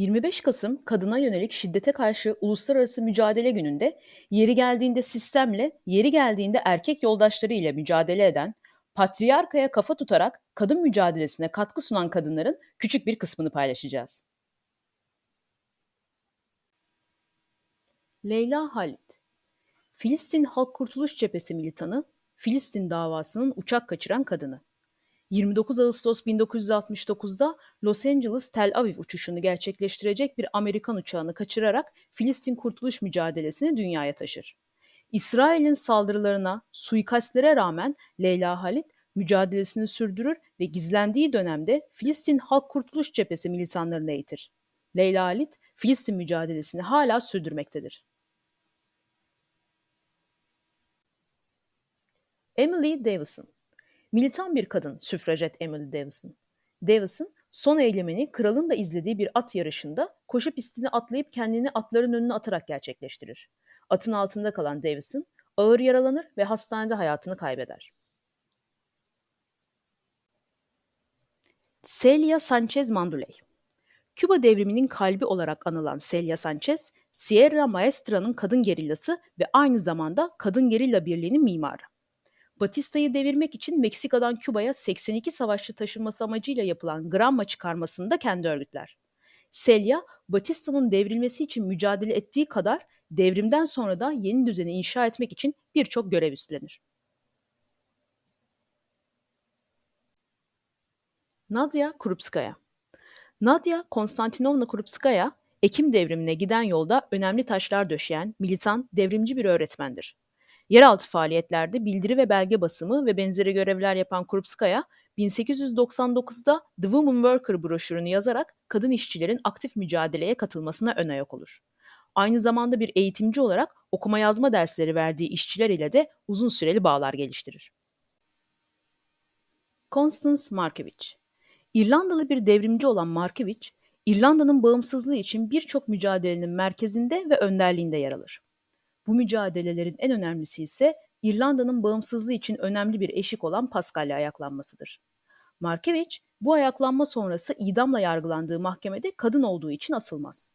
25 Kasım Kadına Yönelik Şiddete Karşı Uluslararası Mücadele Günü'nde yeri geldiğinde sistemle, yeri geldiğinde erkek yoldaşları ile mücadele eden, patriarkaya kafa tutarak kadın mücadelesine katkı sunan kadınların küçük bir kısmını paylaşacağız. Leyla Halit Filistin Halk Kurtuluş Cephesi militanı, Filistin davasının uçak kaçıran kadını. 29 Ağustos 1969'da Los Angeles Tel Aviv uçuşunu gerçekleştirecek bir Amerikan uçağını kaçırarak Filistin kurtuluş mücadelesini dünyaya taşır. İsrail'in saldırılarına, suikastlere rağmen Leyla Halit mücadelesini sürdürür ve gizlendiği dönemde Filistin Halk Kurtuluş Cephesi militanlarını eğitir. Leyla Halit, Filistin mücadelesini hala sürdürmektedir. Emily Davison Militan bir kadın süfrajet Emily Davison. Davison, son eylemini kralın da izlediği bir at yarışında koşu pistini atlayıp kendini atların önüne atarak gerçekleştirir. Atın altında kalan Davison ağır yaralanır ve hastanede hayatını kaybeder. Celia Sanchez Manduley Küba devriminin kalbi olarak anılan Celia Sanchez, Sierra Maestra'nın kadın gerillası ve aynı zamanda kadın gerilla birliğinin mimarı. Batista'yı devirmek için Meksika'dan Küba'ya 82 savaşçı taşınması amacıyla yapılan Granma çıkarmasını da kendi örgütler. Celia, Batista'nın devrilmesi için mücadele ettiği kadar devrimden sonra da yeni düzeni inşa etmek için birçok görev üstlenir. Nadia Krupskaya Nadia Konstantinovna Krupskaya, Ekim devrimine giden yolda önemli taşlar döşeyen, militan, devrimci bir öğretmendir. Yeraltı faaliyetlerde bildiri ve belge basımı ve benzeri görevler yapan Krupskaya, 1899'da The Woman Worker broşürünü yazarak kadın işçilerin aktif mücadeleye katılmasına ön ayak olur. Aynı zamanda bir eğitimci olarak okuma yazma dersleri verdiği işçiler ile de uzun süreli bağlar geliştirir. Constance Markievicz İrlandalı bir devrimci olan Markievicz, İrlanda'nın bağımsızlığı için birçok mücadelenin merkezinde ve önderliğinde yer alır. Bu mücadelelerin en önemlisi ise İrlanda'nın bağımsızlığı için önemli bir eşik olan Paskalya ayaklanmasıdır. Markievicz bu ayaklanma sonrası idamla yargılandığı mahkemede kadın olduğu için asılmaz.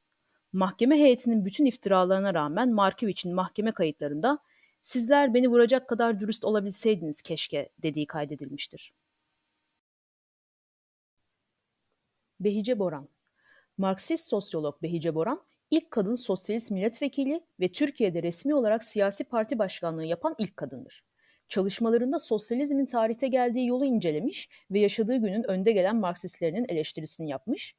Mahkeme heyetinin bütün iftiralarına rağmen Markiewicz'in mahkeme kayıtlarında sizler beni vuracak kadar dürüst olabilseydiniz keşke dediği kaydedilmiştir. Behice Boran Marksist sosyolog Behice Boran, ilk kadın sosyalist milletvekili ve Türkiye'de resmi olarak siyasi parti başkanlığı yapan ilk kadındır. Çalışmalarında sosyalizmin tarihte geldiği yolu incelemiş ve yaşadığı günün önde gelen Marksistlerinin eleştirisini yapmış,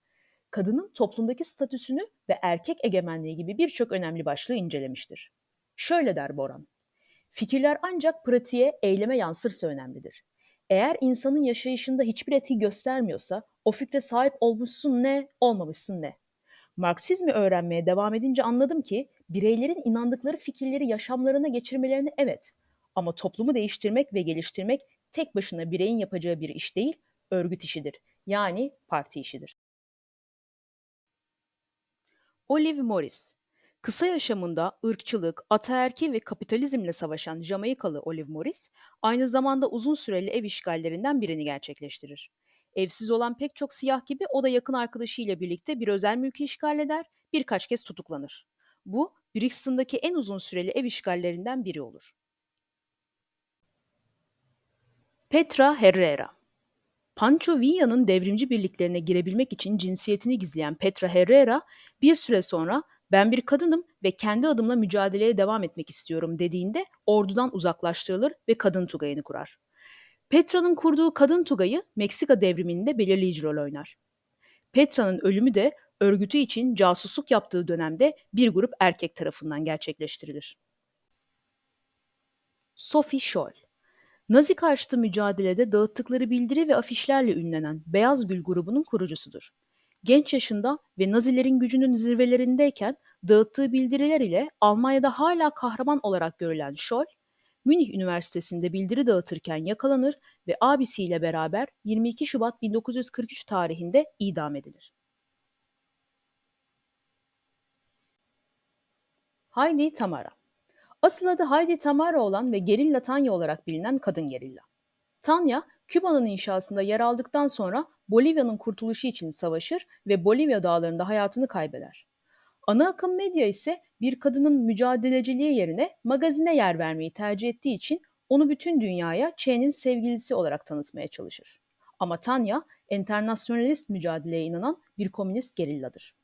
kadının toplumdaki statüsünü ve erkek egemenliği gibi birçok önemli başlığı incelemiştir. Şöyle der Boran, fikirler ancak pratiğe, eyleme yansırsa önemlidir. Eğer insanın yaşayışında hiçbir etki göstermiyorsa o fikre sahip olmuşsun ne, olmamışsın ne. Marksizmi öğrenmeye devam edince anladım ki bireylerin inandıkları fikirleri yaşamlarına geçirmelerini evet ama toplumu değiştirmek ve geliştirmek tek başına bireyin yapacağı bir iş değil, örgüt işidir. Yani parti işidir. Olive Morris Kısa yaşamında ırkçılık, ataerki ve kapitalizmle savaşan Jamaikalı Olive Morris, aynı zamanda uzun süreli ev işgallerinden birini gerçekleştirir. Evsiz olan pek çok siyah gibi o da yakın arkadaşıyla birlikte bir özel mülkü işgal eder, birkaç kez tutuklanır. Bu, Brixton'daki en uzun süreli ev işgallerinden biri olur. Petra Herrera Pancho Villa'nın devrimci birliklerine girebilmek için cinsiyetini gizleyen Petra Herrera bir süre sonra ben bir kadınım ve kendi adımla mücadeleye devam etmek istiyorum dediğinde ordudan uzaklaştırılır ve kadın tugayını kurar. Petra'nın kurduğu kadın tugayı Meksika devriminde belirleyici rol oynar. Petra'nın ölümü de örgütü için casusluk yaptığı dönemde bir grup erkek tarafından gerçekleştirilir. Sophie Scholl Nazi karşıtı mücadelede dağıttıkları bildiri ve afişlerle ünlenen Beyaz Gül grubunun kurucusudur. Genç yaşında ve Nazilerin gücünün zirvelerindeyken dağıttığı bildiriler ile Almanya'da hala kahraman olarak görülen Scholl, Münih Üniversitesi'nde bildiri dağıtırken yakalanır ve abisiyle beraber 22 Şubat 1943 tarihinde idam edilir. Heidi Tamara Asıl adı Heidi Tamara olan ve Gerilla Tanya olarak bilinen kadın gerilla. Tanya, Küba'nın inşasında yer aldıktan sonra Bolivya'nın kurtuluşu için savaşır ve Bolivya dağlarında hayatını kaybeder. Ana akım medya ise bir kadının mücadeleciliği yerine magazine yer vermeyi tercih ettiği için onu bütün dünyaya Ç'nin sevgilisi olarak tanıtmaya çalışır. Ama Tanya, enternasyonalist mücadeleye inanan bir komünist gerilladır.